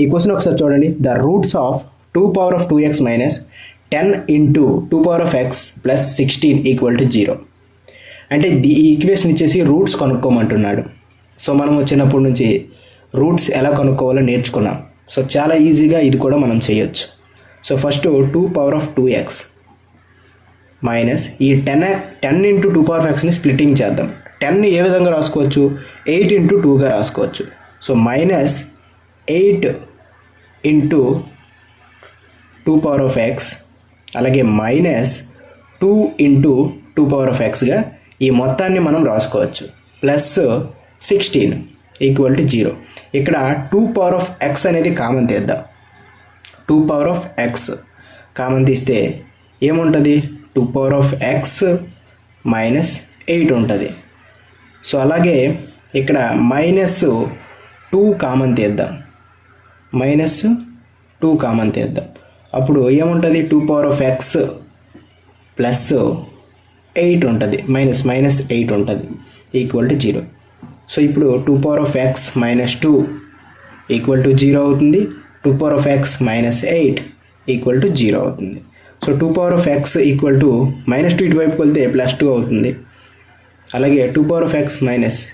ఈ క్వశ్చన్ ఒకసారి చూడండి. The roots of two power of two x minus ten into two power of x plus sixteen equal to zero అంటే the- ఈ equation ఇచ్చేసి roots కనుక్కోమంటున్నాడు. So మనం వచ్చినప్పటి నుంచి రూట్స్ ఎలా కనుక్కోవాలో నేర్చుకున్నాం. సో చాలా ఈజీగా ఇది కూడా మనం చేయొచ్చు. So first two power of two x minus ఈ ten ten into two power of ఎక్స్ని splitting చేద్దాం. టెన్ ఏ విధంగా రాసుకోవచ్చు? ఎయిట్ ఇంటూ టూగా రాసుకోవచ్చు. So minus eight into two power of x అలాగే minus two into two power of ఎక్స్గా ఈ మొత్తాన్ని మనం రాసుకోవచ్చు. Plus sixteen equal to zero. ఇక్కడ టూ పవర్ ఆఫ్ ఎక్స్ అనేది కామన్ తీద్దాం. Two power of x common తీస్తే ఏముంటుంది? Two power of x minus eight ఉంటుంది. సో అలాగే ఇక్కడ మైనస్ టూ కామన్ తీద్దాం. మైనస్ టూ కామన్ తీద్దాం. అప్పుడు ఏముంటుంది? Two power of x plus eight ఉంటుంది. మైనస్ మైనస్ ఎయిట్ ఉంటుంది. ఈక్వల్ టు జీరో సో ఇప్పుడు two power of x minus two equal to zero అవుతుంది. Two power of x minus eight equal to zero అవుతుంది. So two power of x equal to minus two ఇటువైపుకి వెళ్తే plus two అవుతుంది. అలాగే two power of x minus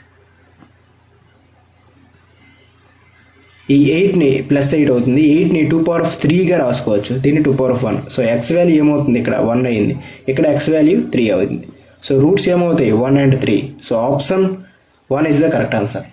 ఈ ఎయిట్ని plus eight అవుతుంది. ఎయిట్ని two power of త్రీగా రాసుకోవచ్చు. దీన్ని two power of one so x value ఏమవుతుంది? ఇక్కడ వన్ అయింది. ఇక్కడ ఎక్స్ వాల్యూ త్రీ అవుతుంది. సో రూట్స్ ఏమవుతాయి? One and three so option one is the correct answer